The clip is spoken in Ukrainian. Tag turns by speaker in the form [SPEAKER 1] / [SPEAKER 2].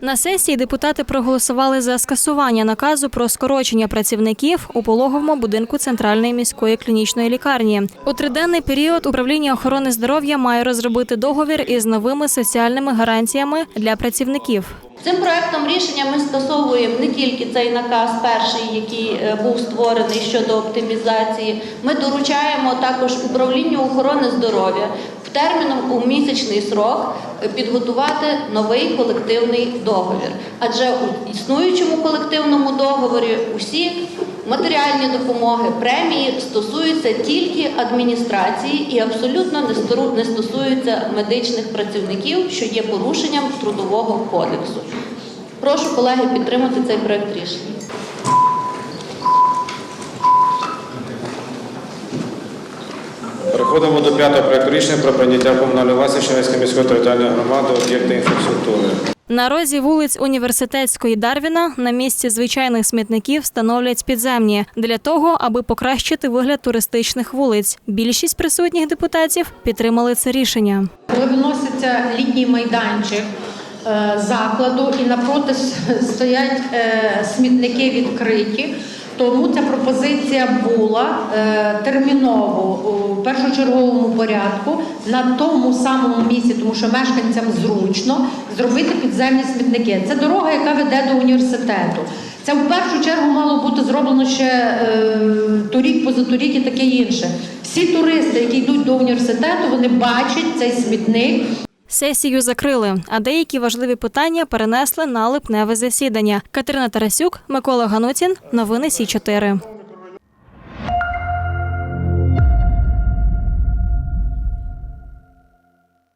[SPEAKER 1] На сесії депутати проголосували за скасування наказу про скорочення працівників у пологовому будинку центральної міської клінічної лікарні. У триденний період управління охорони здоров'я має розробити договір із новими соціальними гарантіями для працівників.
[SPEAKER 2] Цим проектом рішення ми скасовуємо не тільки цей наказ, перший, який е, був створений щодо оптимізації. Ми доручаємо також управлінню охорони здоров'я терміном у місячний срок підготувати новий колективний договір. Адже у існуючому колективному договорі усі матеріальні допомоги, премії стосуються тільки адміністрації і абсолютно не стосуються медичних працівників, що є порушенням трудового кодексу. Прошу колеги підтримати цей проект рішення.
[SPEAKER 3] Переходимо до п'ятого проекту рішення про прийняття комунальної власності Чернівської міської територіальної громади об'єкти інфраструктури.
[SPEAKER 1] На розі вулиць університетської Дарвіна на місці звичайних смітників встановлять підземні для того, аби покращити вигляд туристичних вулиць. Більшість присутніх депутатів підтримали це рішення.
[SPEAKER 4] Коли виноситься літній майданчик е, закладу і напроти стоять е, смітники відкриті, тому ця пропозиція була е, терміново у першочерговому порядку на тому самому місці, тому що мешканцям зручно зробити підземні смітники. Це дорога, яка веде до університету. Це в першу чергу мало бути зроблено ще е, торік, позаторік і таке інше. Всі туристи, які йдуть до університету, вони бачать цей смітник,
[SPEAKER 1] Сесію закрили, а деякі важливі питання перенесли на липневе засідання. Катерина Тарасюк, Микола Ганутін. Новини Сі 4